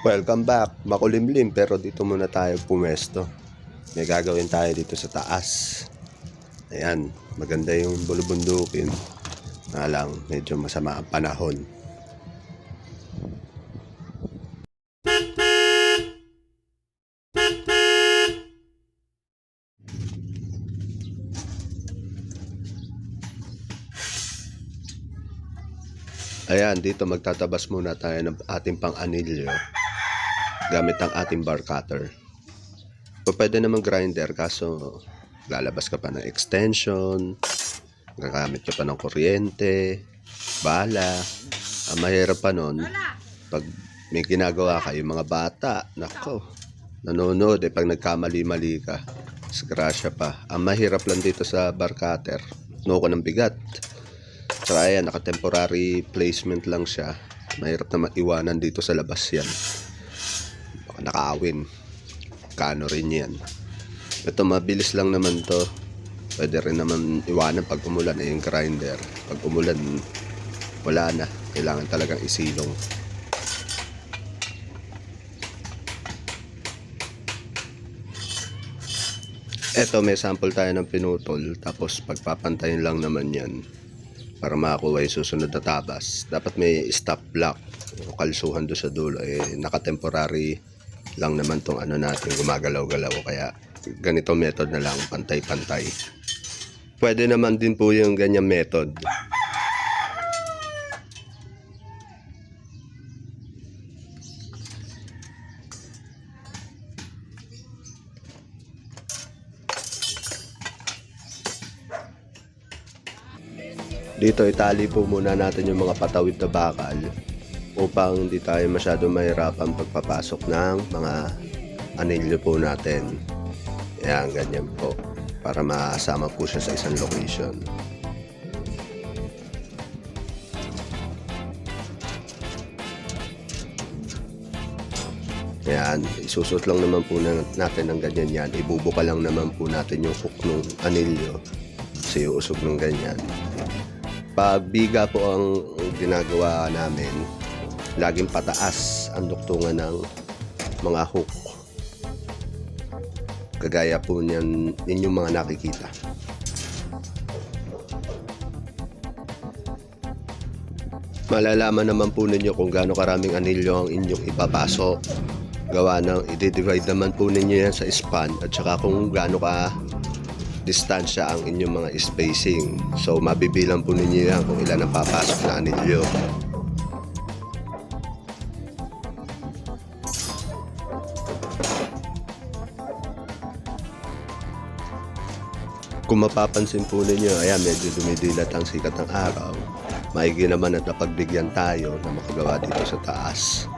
Welcome back. Makulimlim pero dito muna tayo pumesto. May gagawin tayo dito sa taas. Ayan, maganda yung bulubundukin. Na lang, medyo masama ang panahon. Ayan, dito magtatabas muna tayo ng ating pang-anilyo gamit ang ating bar cutter. O pwede naman grinder kaso lalabas ka pa ng extension, gagamit ka pa ng kuryente, bala. Ang mahirap pa nun, pag may ginagawa kayo mga bata, nako, nanonood eh pag nagkamali-mali ka, disgrasya pa. Ang mahirap lang dito sa bar cutter, no ko ng bigat. Saka ayan, naka-temporary placement lang siya. Mahirap na maiwanan dito sa labas yan. Nakaawin. Kano rin yan. Ito, mabilis lang naman to. Pwede rin naman iwanan pag umulan eh, yung grinder. Pag umulan, wala na. Kailangan talagang isilong. Eto, may sample tayo ng pinutol. Tapos pagpapantayin lang naman yan para makakuha yung susunod na tabas. Dapat may stop block o kalsuhan doon sa dulo. Eh, naka-temporary lang naman tong ano natin, gumagalaw-galaw. Kaya ganito method na lang, pantay-pantay. Pwede naman din po yung ganyang method. Dito itali po muna natin yung mga patawid na bakal upang hindi tayo masyado mahirapan pagpapasok ng mga anilyo po natin. Yan, ganyan po. Para masama po siya sa isang location. Yan, isusot lang naman po na- natin ng ganyan yan. Ibubuka lang naman po natin yung hook ng anilyo sa usog ng ganyan. Pag biga po ang ginagawa namin, laging pataas ang duktungan ng mga hook. Kagaya po niyan ninyong mga nakikita. Malalaman naman po ninyo kung gaano karaming anilyo ang inyong ipapasok. Gawa ng i-divide naman po ninyo yan sa span at saka kung gaano ka distansya ang inyong mga spacing. So, mabibilang po ninyo yan kung ilan ang papasok na anilyo. Kung mapapansin po ninyo, ayan, medyo dumidilat ang sikat ng araw. Maigi naman at napagbigyan tayo na makagawa dito sa taas.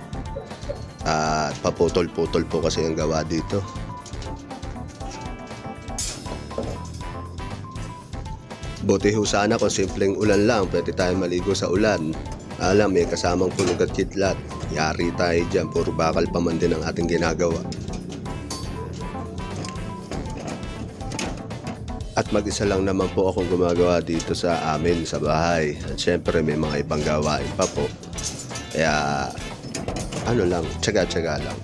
At paputol-putol po kasi ang gawa dito. Buti ho sana kung simpleng ulan lang, pwede tayo maligo sa ulan. Alam, may kasamang kulog at kitlat. Yari tayo dyan, puro bakal pa man din ang ating ginagawa. At mag-isa lang naman po akong gumagawa dito sa amin sa bahay. At syempre may mga ibang gawain pa po. Kaya ano lang, tsaga-tsaga lang.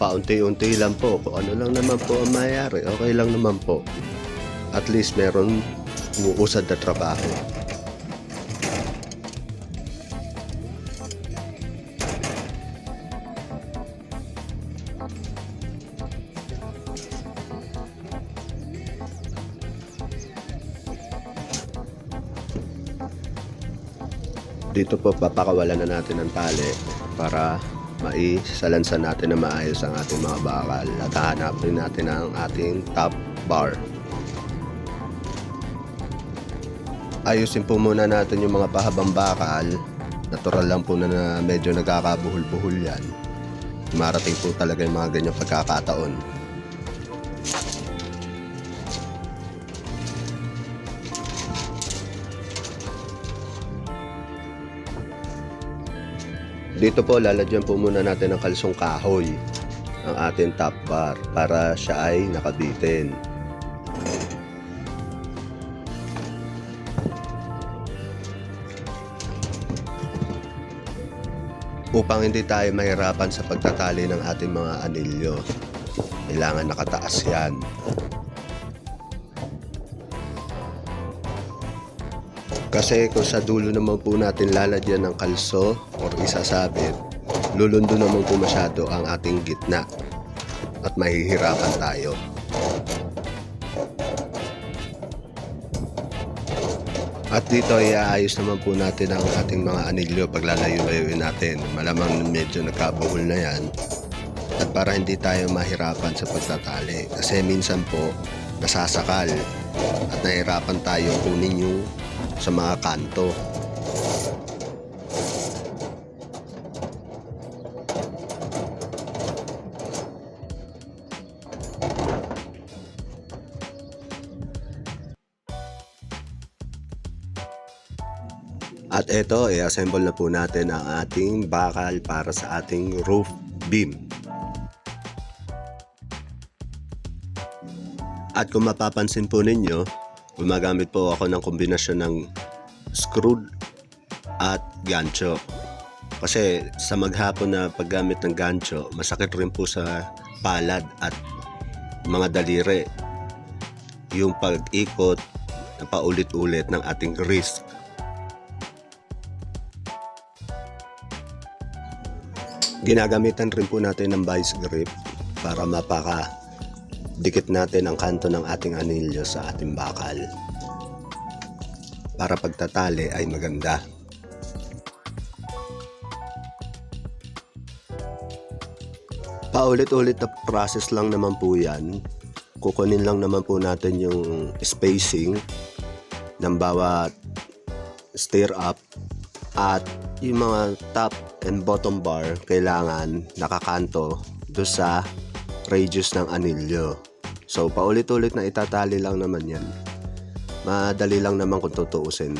Paunti-unti lang po. Kung ano lang naman po ang mayari, okay lang naman po. At least meron umuusad na trabaho. Dito po papakawalan na natin ng tali para maisalansan natin na maayos ang ating mga bakal at hahanapin natin ang ating top bar. Ayusin po muna natin yung mga pahabang bakal. Natural lang po na, na medyo nagkakabuhol-buhol yan. Marating po talaga yung mga ganyang pagkakataon. Dito po lalagyan po muna natin ng kalsong kahoy ang ating top bar para siya ay nakabitin. Upang hindi tayo mahirapan sa pagtatali ng ating mga anilyo, kailangan nakataas yan. Kasi kung sa dulo naman po natin lalagyan ng kalso or isasabit, lulundo naman po masyado ang ating gitna at mahihirapan tayo. At dito ay aayos naman po natin ang ating mga anilyo pag lalayo-layuin natin. Malamang medyo nagkabuhol na yan. At para hindi tayo mahirapan sa pagtatali. Kasi minsan po nasasakal at nahirapan tayo kunin yung sa mga kanto. At ito, i-assemble na po natin ang ating bakal para sa ating roof beam. At kung mapapansin po ninyo, gumagamit po ako ng kombinasyon ng screwed at gancho. Kasi sa maghapon na paggamit ng gancho, masakit rin po sa palad at mga daliri. Yung pag-ikot na paulit-ulit ng ating wrist. Ginagamitan rin po natin ng vice grip para mapaka dikit natin ang kanto ng ating anilyo sa ating bakal. Para pagtatali ay maganda. Paulit-ulit na process lang naman po yan. Kukunin lang naman po natin yung spacing ng bawat stir up at yung mga top and bottom bar kailangan nakakanto do sa radius ng anilyo. So paulit-ulit na itatali lang naman yan. Madali lang naman kung tutuusin.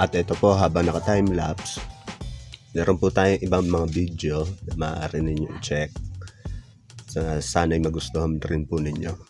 At ito po habang naka time lapse, meron po tayong ibang mga video na maaari ninyo i-check. So, sana'y magustuhan rin po ninyo.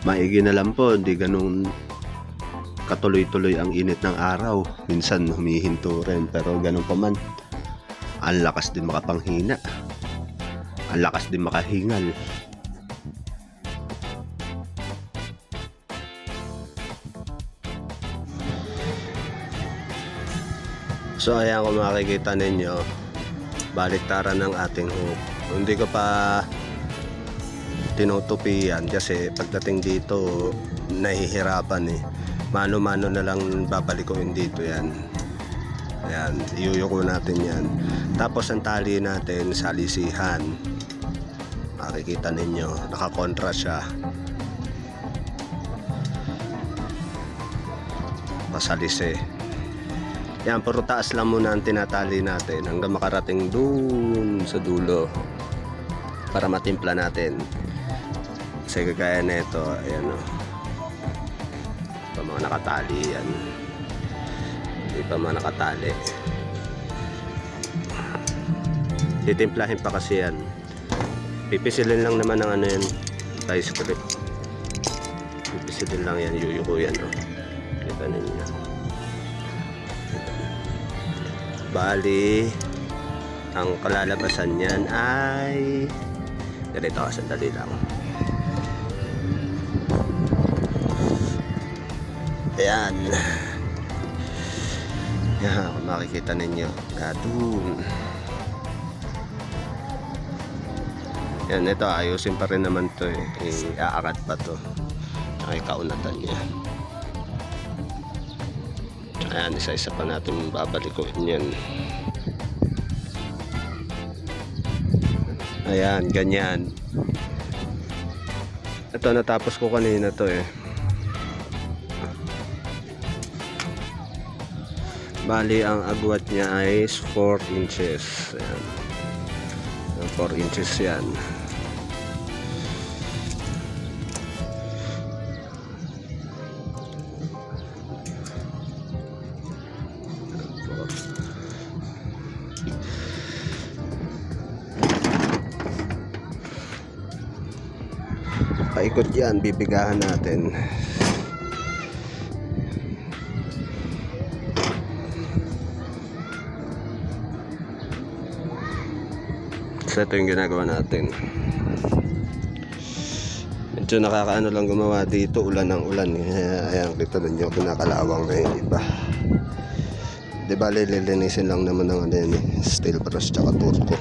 Maigi na lang po, hindi ganun katuloy-tuloy ang init ng araw. Minsan humihinto rin, pero ganun pa man. Ang lakas din makapanghina. Ang lakas din makahingal. So ayan kung makikita ninyo, baliktaran ng ating hook. Hindi ko pa tinutupian kasi pagdating dito nahihirapan eh. Mano-mano na lang babalikoin dito yan. Ayan, iyuyuko natin yan. Tapos ang tali natin sa lisihan. Makikita ninyo, nakakontra siya. Pasalisi. Yan, puro taas lang muna ang tinatali natin hanggang makarating dun sa dulo para matimpla natin. Kasi kagaya nito, ayan o. Pa mga nakatali yan. Hindi pa mga nakatali. Titimplahin pa kasi yan. Pipisilin lang naman ng ano yan, vice grip. Pipisilin lang yan, yuyuko yan o. Kita ninyo. Bali, ang kalalabasan niyan ay ganito, sandali lang. Ayan. Yan, kung makikita ninyo. Gadun. Yan, ito, ayusin pa rin naman to eh. Iaakat pa to. Ay, kaunatan niya. Ayan, isa-isa pa natin babalikuin yan. Ayan, ganyan. Ito, natapos ko kanina to eh. Bali, ang agwat niya ay 4 inches. Ayan. 4 inches yan. Paikot yan, bibigahan natin. Ito yung ginagawa natin. Medyo nakakaano lang gumawa dito, ulan ng ulan. Ayan, kita ninyo, kinakalawang na yung iba. Di ba, lang naman ng ano yan, eh, steel brush tsaka turco.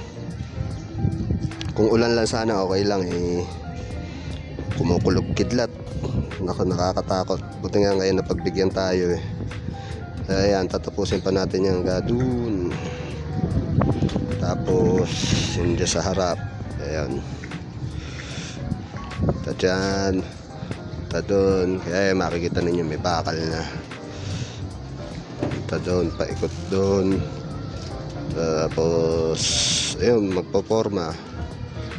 Kung ulan lang sana, okay lang eh. Kumukulog kidlat. Naku, nakakatakot. Buti nga ngayon napagbigyan tayo eh. Ayan, tatapusin pa natin yung gadun. Tapos, dyan sa harap. Ayan. Ito dyan. Ito doon. Kaya makikita ninyo may bakal na. Ito doon. Paikot doon. Tapos, ayun, magpoporma.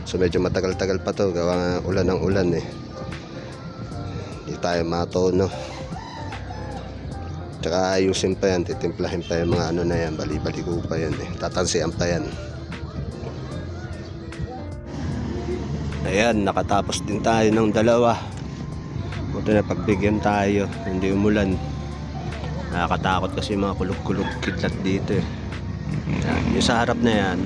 So, medyo matagal-tagal pa to. Gawa nga ulan ng ulan eh. Hindi tayo matono. Tsaka ayusin pa yan, titimplahin pa yung mga ano na yan, bali-baligo pa yan eh. Tatansian pa yan. Ayan, nakatapos din tayo ng dalawa. Buti na pagbigyan tayo, hindi umulan. Nakakatakot kasi yung mga kulog-kulog kidlat dito eh. Yan, yung sa harap na yan,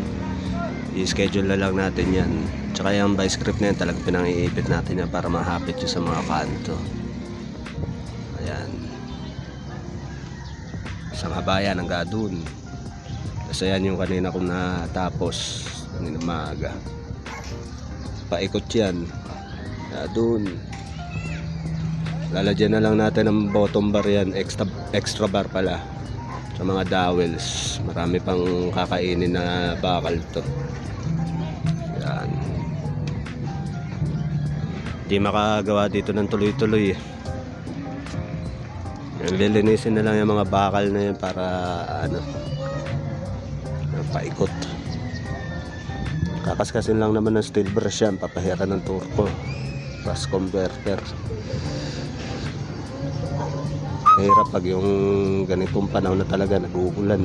i-schedule na lang natin yan. Tsaka yung vice grip na yan, talagang pinangiipit natin yan para mahapit yun sa mga kanto. Sa kabayan ng Gadun. Kasi yan yung kanina kong natapos kanina maaga. Paikot yan. Gadun. Lalagyan na lang natin ng bottom bar yan, extra, extra bar pala. Sa mga dowels. Marami pang kakainin na bakal to. Yan. Di makagawa dito ng tuloy-tuloy eh. Lilinisin na lang yung mga bakal na yun para ano paikot. Kakaskasin lang naman ng steel brush yan, papahiran ng turco. Brush converter. Hirap pag yung ganitong panahon na talaga nag-uulan.